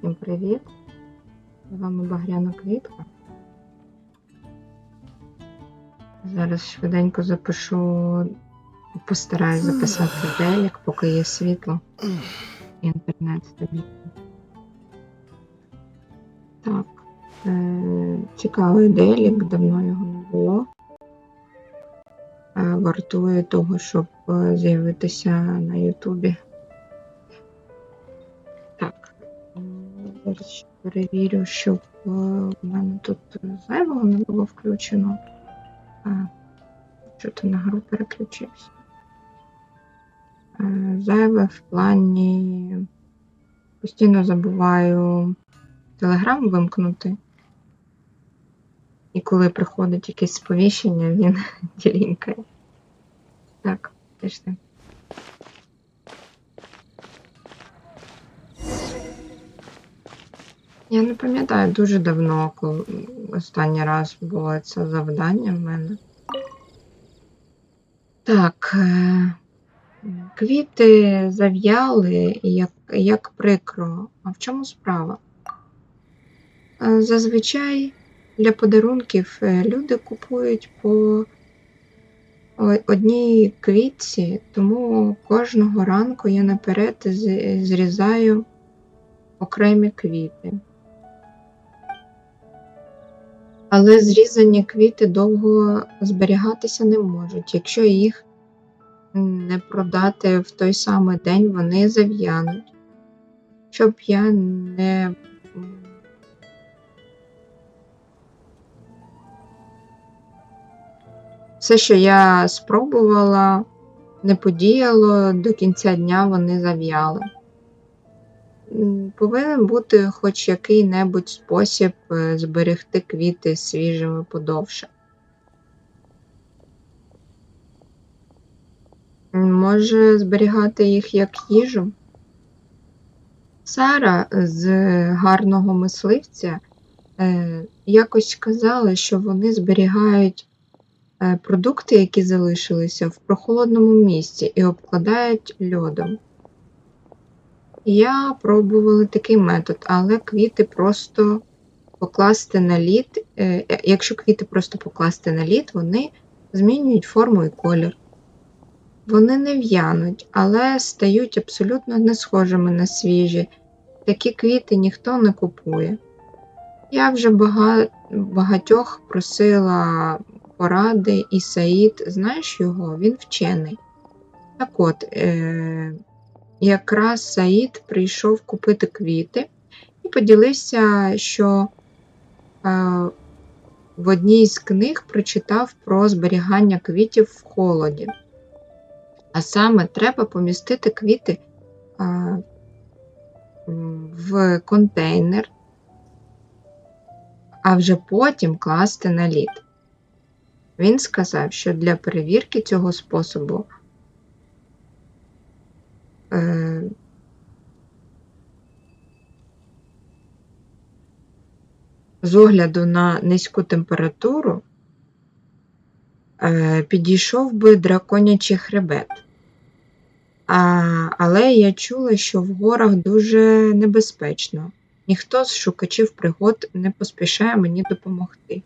Всім привіт! З вами Багряна Квітка. Зараз швиденько запишу, постараюсь записати делік, поки є світло. Інтернет стабільний. Так. Е- цікавий делік, давно його не було. Е, вартує того, щоб е, з'явитися на Ютубі. Зараз перевірю, щоб е, в мене тут зайвого не було включено. Що то на гру переключився. Е, Зайве в плані. Постійно забуваю телеграм вимкнути. І коли приходить якесь сповіщення, він тілінкає. Так, пішли. Я не пам'ятаю дуже давно, коли останній раз було це завдання в мене. Так. е, Квіти зав'яли, як, як прикро. А в чому справа? Е, Зазвичай для подарунків е, люди купують по одній квітці, тому кожного ранку я наперед зрізаю окремі квіти. Але зрізані квіти довго зберігатися не можуть. Якщо їх не продати в той самий день, вони зав'януть. Щоб я не. Все, що я спробувала, не подіяло, до кінця дня вони зав'яли. Повинен бути хоч який-небудь спосіб е, зберегти квіти свіжими подовше. Може зберігати їх як їжу? Сара з гарного мисливця е, якось казала, що вони зберігають е, продукти, які залишилися в прохолодному місці і обкладають льодом. Я пробувала такий метод, але квіти просто покласти на лід. е, Якщо квіти просто покласти на лід, вони змінюють форму і колір. Вони не в'януть, але стають абсолютно не схожими на свіжі. Такі квіти ніхто не купує. Я вже бага... багатьох просила поради, і Саїд, знаєш його, він вчений. Так от, е... якраз Саїд прийшов купити квіти і поділився, що е... в одній з книг прочитав про зберігання квітів в холоді. А саме треба помістити квіти а, в контейнер, а вже потім класти на лід. Він сказав, що для перевірки цього способу е, з огляду на низьку температуру е, підійшов би драконячий хребет. А, але я чула, що в горах дуже небезпечно. Ніхто з шукачів пригод не поспішає мені допомогти.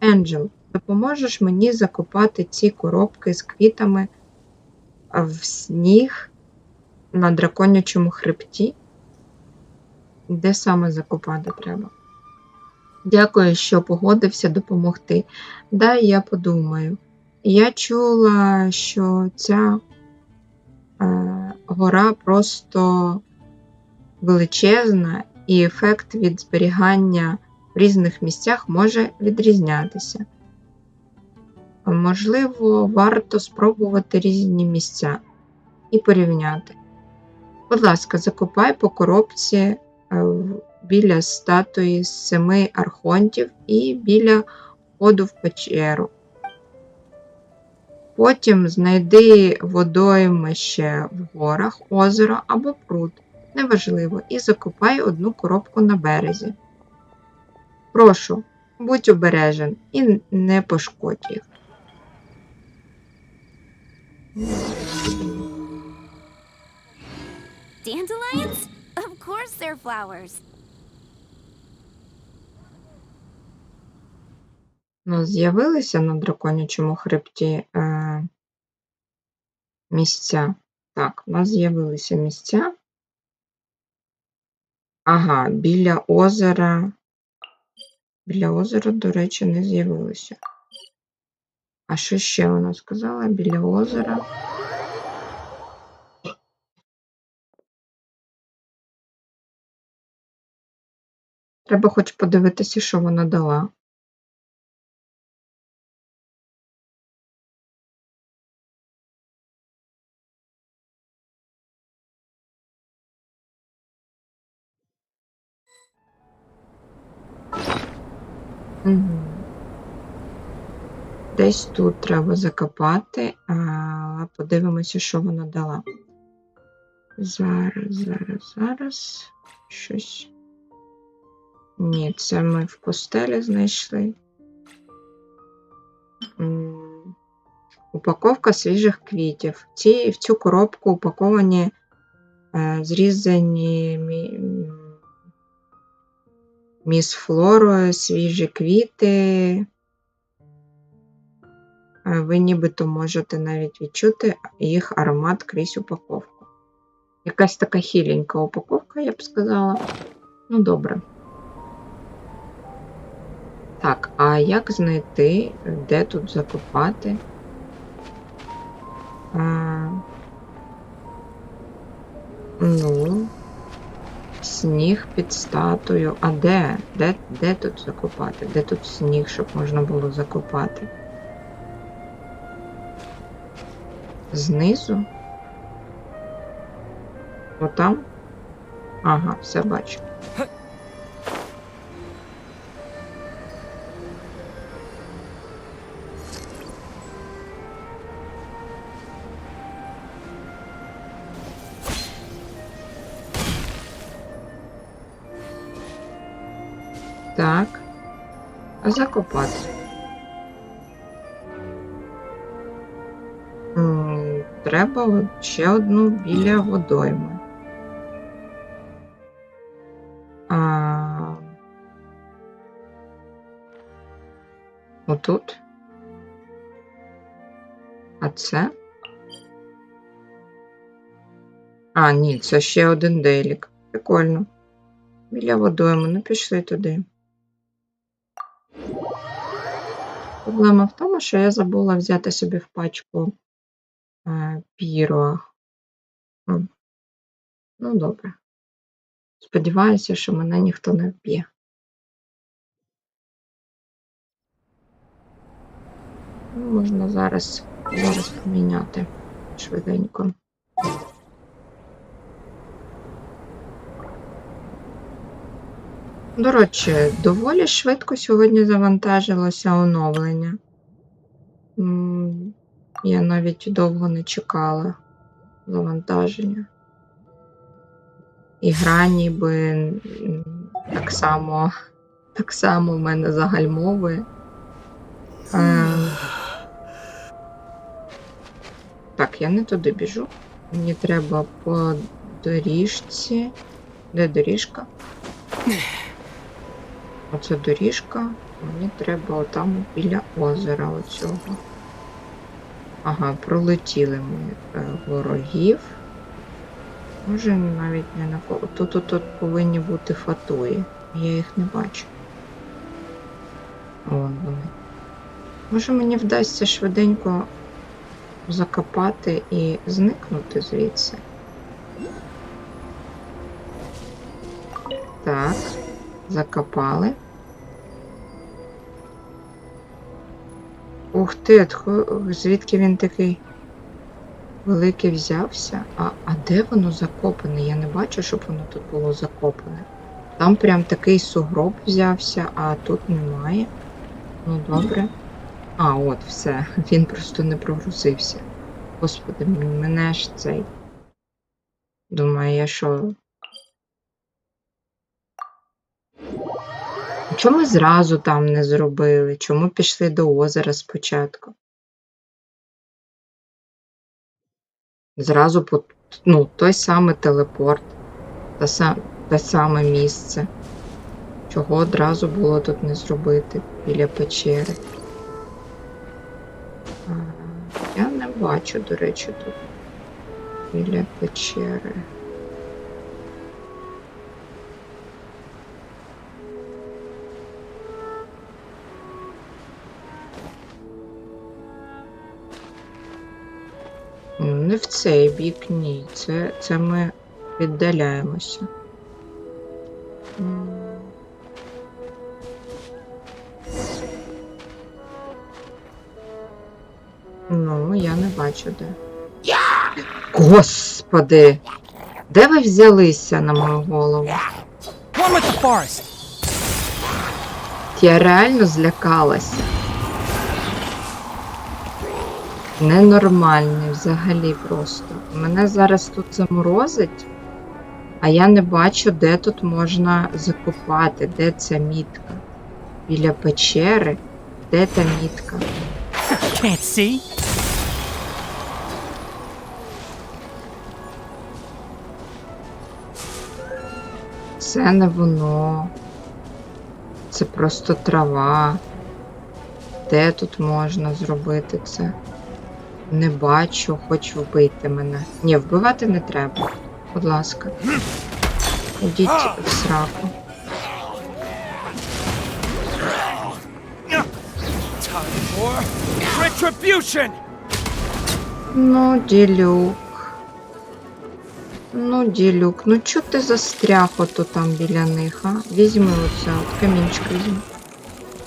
Енджел, допоможеш мені закопати ці коробки з квітами в сніг на драконячому хребті? Де саме закопати треба? Дякую, що погодився допомогти. Дай я подумаю. Я чула, що ця е, гора просто величезна, і ефект від зберігання в різних місцях може відрізнятися. Можливо, варто спробувати різні місця і порівняти. Будь ласка, закопай по коробці е, біля статуї семи архонтів і біля входу в печеру. Потім знайди водоймище в горах, озеро або пруд, неважливо, і закопай одну коробку на березі. Прошу, будь обережен і не пошкодь їх. Dandelions? Of course they're flowers. Ну, з'явилися на драконячому хребті е, місця. Так, у нас з'явилися місця. Ага, біля озера. Біля озера, до речі, не з'явилися. А що ще вона сказала? Біля озера. Треба хоч подивитися, що вона дала. Мгм. Десь тут треба закопати, а подивимося, що вона дала. Зараз, зараз, зараз. Щось. Ні, це ми в постелі знайшли. Упаковка свіжих квітів. Ці, в цю коробку упаковані е, зрізані мі, міс флорою свіжі квіти. Е, Ви нібито можете навіть відчути їх аромат крізь упаковку. Якась така хіленька упаковка, я б сказала. Ну, добре. Так, а як знайти, де тут закопати? А, ну, сніг під статую. А де? де? Де тут закопати? Де тут сніг, щоб можна було закопати? Знизу? Отам? Ага, все бачу. Закопати. Треба ще одну біля водойми. А... Отут. А це? А, ні, це ще один делік. Прикольно. Біля водойми, ну пішли туди. Проблема в тому, що я забула взяти собі в пачку е, піро. Ну, добре. Сподіваюся, що мене ніхто не вб'є. Ну, Можна зараз, зараз поміняти швиденько. До речі, доволі швидко сьогодні завантажилося оновлення. Я навіть довго не чекала завантаження. І гра ніби так само, так само в мене загальмовує. Е, Так, я не туди біжу. Мені треба по доріжці. Де доріжка? Оце доріжка. Мені треба отам біля озера оцього. Ага, пролетіли ми е, ворогів. Може навіть не на ко- Тут, тут, тут повинні бути фатуї. Я їх не бачу. Вон вони. Може мені вдасться швиденько закопати і зникнути звідси. Так, закопали. Ух ти, звідки він такий великий взявся? А, а де воно закопане? Я не бачу, щоб воно тут було закопане. Там прям такий сугроб взявся, а тут немає. Ну добре. А, от, все. Він просто не прогрузився. Господи, мене ж цей. Думаю, я що. Чому зразу там не зробили? Чому пішли до озера спочатку? Зразу ну, той самий телепорт, те, са- те саме місце. Чого одразу було тут не зробити біля печери? Я не бачу, до речі, тут біля печери. Не в цей бік, ні. Це, це ми віддаляємося. Ну, я не бачу де. Господи! Де ви взялися на мою голову? Я реально злякалася. Ненормальний взагалі просто. Мене зараз тут заморозить, а я не бачу, де тут можна закопати, де ця мітка. Біля печери, де та мітка. Can't see. Це не воно. Це просто трава. Де тут можна зробити це? Не бачу, хочу вбити мене. Ні, вбивати не треба. Будь ласка. Ідіть в сраку. Ну, ділюк. Ну, ділюк, ну чо ти застряг ото там біля них, а? Візьми оце, от камінчик візьми.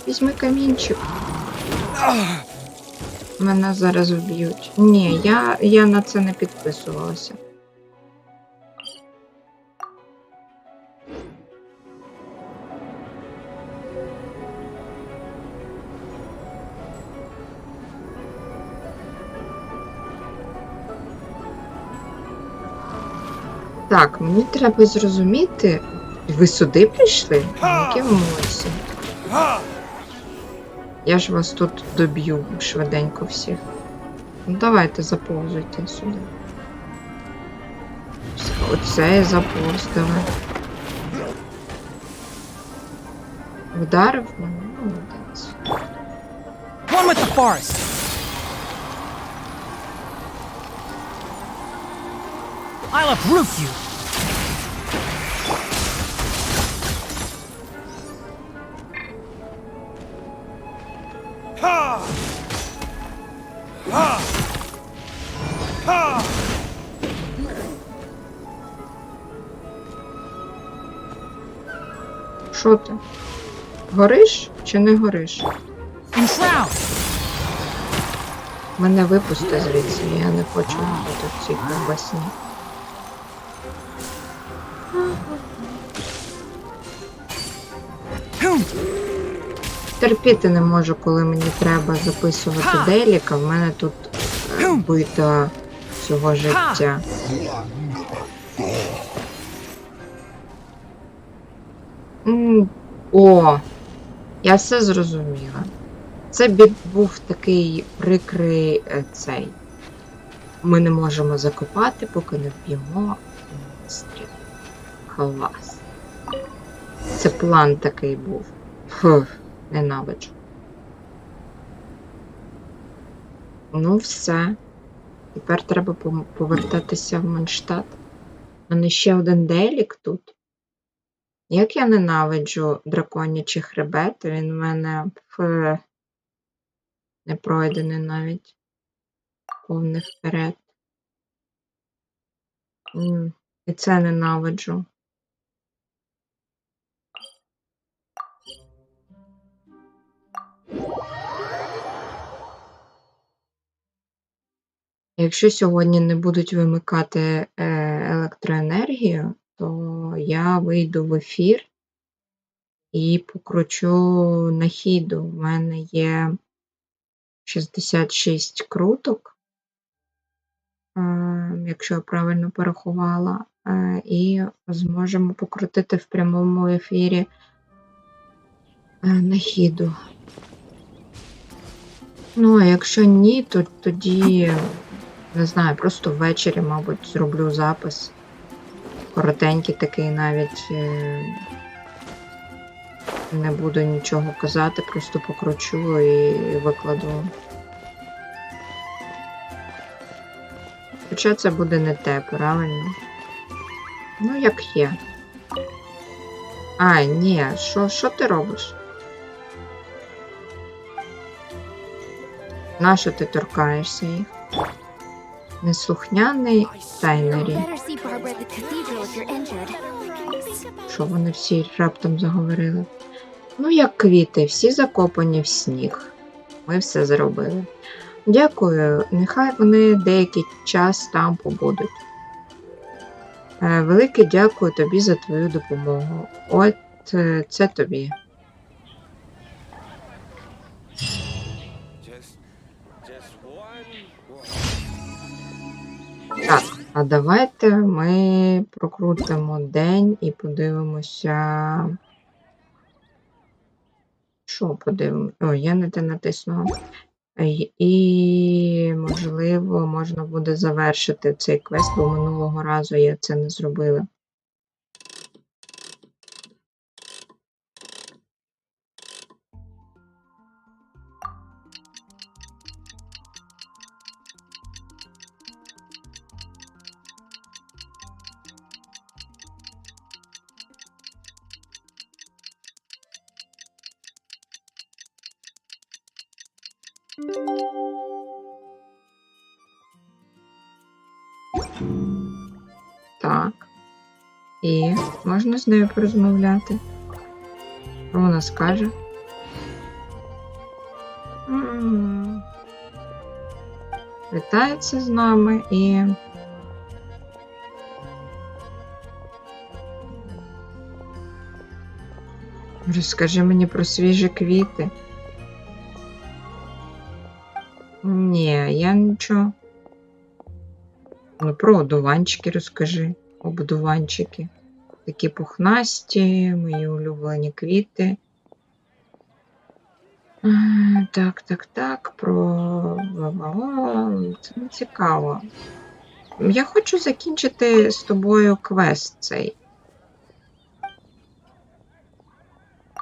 Візьми камінчик. Мене зараз вб'ють. Ні, я, я на це не підписувалася. Так, мені треба зрозуміти. Ви сюди прийшли? Які емоції? Я ж вас тут доб'ю швиденько всіх. Ну давайте заповзуйте сюди. Оце і заповзали. Вдарив мене? Молодець. one with the forest. I'll uproot you. Що ти? Гориш чи не гориш? Мене випусти звідси, я не хочу бути в цій ковбасні. Терпіти не можу, коли мені треба записувати деліка. В мене тут е, бита всього життя. О, я все зрозуміла. Це був такий прикрий е, цей. Ми не можемо закопати, поки не вб'ємо монстрів. Клас. Це план такий був. Фух, ненавиджу. Ну, все. Тепер треба повертатися в Манштат. У мене ще один делік тут. Як я ненавиджу драконячий хребет, він в мене ф... не пройдений навіть. Повний вперед. І це ненавиджу. Якщо сьогодні не будуть вимикати е, електроенергію, то я вийду в ефір і покручу нахіду. У мене є 66 круток, е, якщо я правильно порахувала, е, і зможемо покрутити в прямому ефірі е, нахіду. Ну, а якщо ні, то тоді, не знаю, просто ввечері, мабуть, зроблю запис. Коротенький такий навіть. е, Не буду нічого казати, просто покручу і викладу. Хоча це буде не те, правильно? Ну, як є. А, ні, що, що ти робиш? Нащо ти торкаєшся їх? Неслухняний тайнері. Що вони всі раптом заговорили? Ну, як квіти, всі закопані в сніг. Ми все зробили. Дякую, нехай вони деякий час там побудуть. Е, Велике дякую тобі за твою допомогу. От е, це тобі. А давайте ми прокрутимо день і подивимося. Що подивимося? О, я не те натиснула. І, можливо, можна буде завершити цей квест, бо минулого разу я це не зробила. І можна з нею порозмовляти? Що вона скаже? Вітається з нами і. Розкажи мені про свіжі квіти. Ні, я нічого. Ну, про одуванчики розкажи. Обдуванчики. Такі пухнасті, мої улюблені квіти. Так, так, так, про це не цікаво. Я хочу закінчити з тобою квест цей.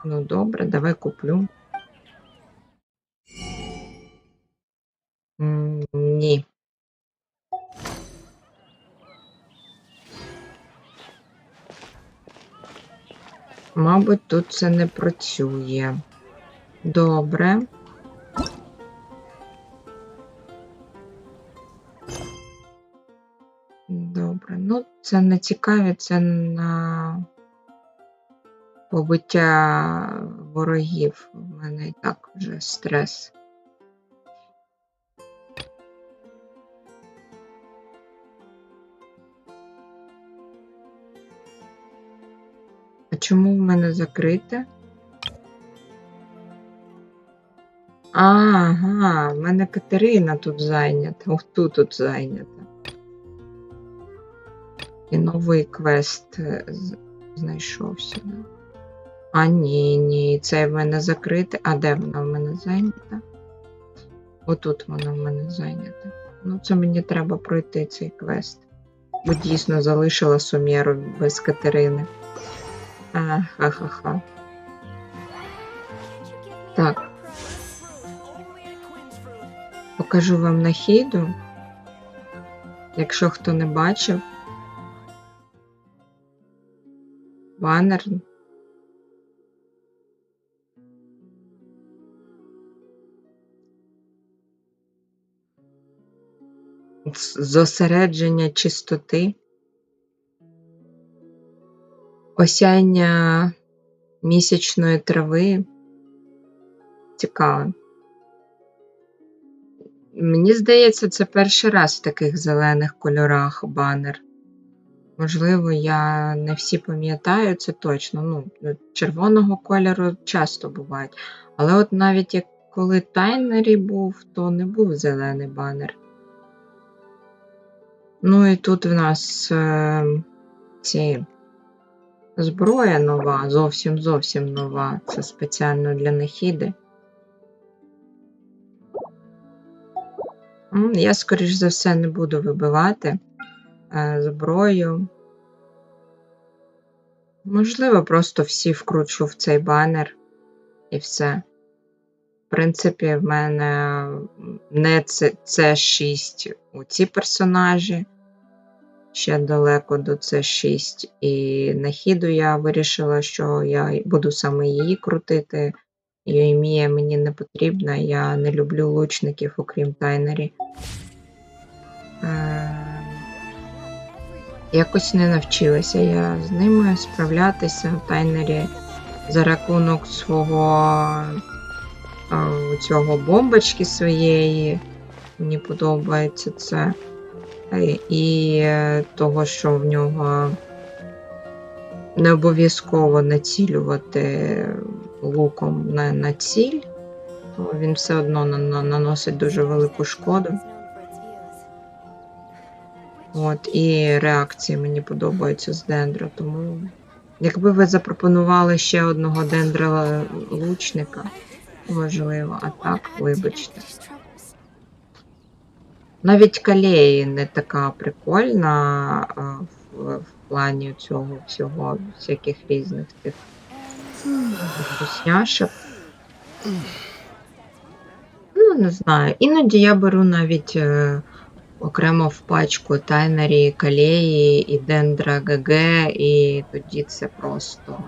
Ну, добре, давай куплю. Ні. Мабуть, тут це не працює. Добре. Добре. Ну, це не цікаві, це на побиття ворогів. У мене і так вже стрес. Чому в мене закрите? Ага, в мене Катерина тут зайнята. Отут тут тут зайнята. І новий квест е, знайшовся. Да? А, ні, ні, це в мене закрите. А де вона в мене зайнята? Отут вона в мене зайнята. Ну, це мені треба пройти цей квест. Бо дійсно залишила Сумєру без Катерини. Ха-ха-ха. Так. Покажу вам нахіду. Якщо хто не бачив. Банер. Зосередження чистоти. Осяння місячної трави. Цікаво. Мені здається, це перший раз в таких зелених кольорах банер. Можливо, я не всі пам'ятаю це точно. Ну, червоного кольору часто бувають. Але от навіть як коли тайнері був, то не був зелений банер. Ну і тут в нас е, ці зброя нова, зовсім зовсім нова. Це спеціально для нахіди. М, Я, скоріш за все, не буду вибивати е, зброю. Можливо, просто всі вкручу в цей банер і все. В принципі, в мене не це, це 6 у ці персонажі. Ще далеко до це 6. І на хіду я вирішила, що я буду саме її крутити. Йоімія мені не потрібна, я не люблю лучників, окрім тайнері. Е, якось не навчилася я з ними справлятися в тайнері за рахунок свого е, цього бомбочки своєї. Мені подобається це. Е, І е, того, що в нього не обов'язково націлювати луком на, на ціль, то він все одно на- на- наносить дуже велику шкоду. От, і реакції мені подобаються з дендра, тому якби ви запропонували ще одного дендра лучника, можливо, а так, вибачте. Навіть калеї не така прикольна в, в плані цього всього, всяких різних тих вкусняшок. Ну, не знаю. Іноді я беру навіть е, окремо в пачку тайнері, калеї і дендра ГГ, і тоді це просто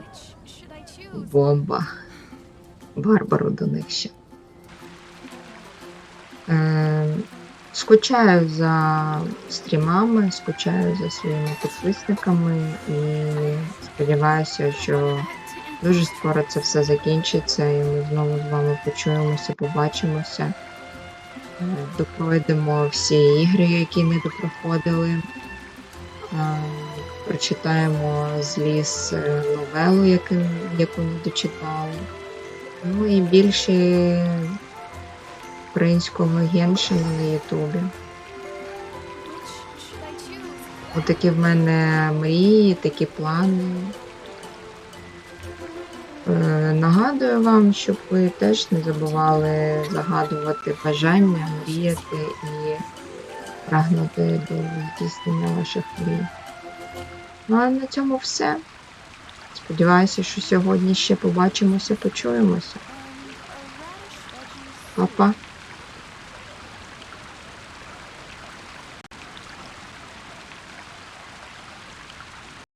бомба. Барбару до них ще. Е, скучаю за стрімами, скучаю за своїми підписниками і сподіваюся, що дуже скоро це все закінчиться і ми знову з вами почуємося, побачимося. Е, Допройдемо всі ігри, які не допроходили. Е, Прочитаємо зліз е, новелу, яку, яку не дочитали. Ну і більше українського геншина на Ютубі. Отакі в мене мрії, такі плани. Е, Нагадую вам, щоб ви теж не забували загадувати бажання, мріяти і прагнути до здійснення ваших мрій. Ну а на цьому все. Сподіваюся, що сьогодні ще побачимося, почуємося. Па-па.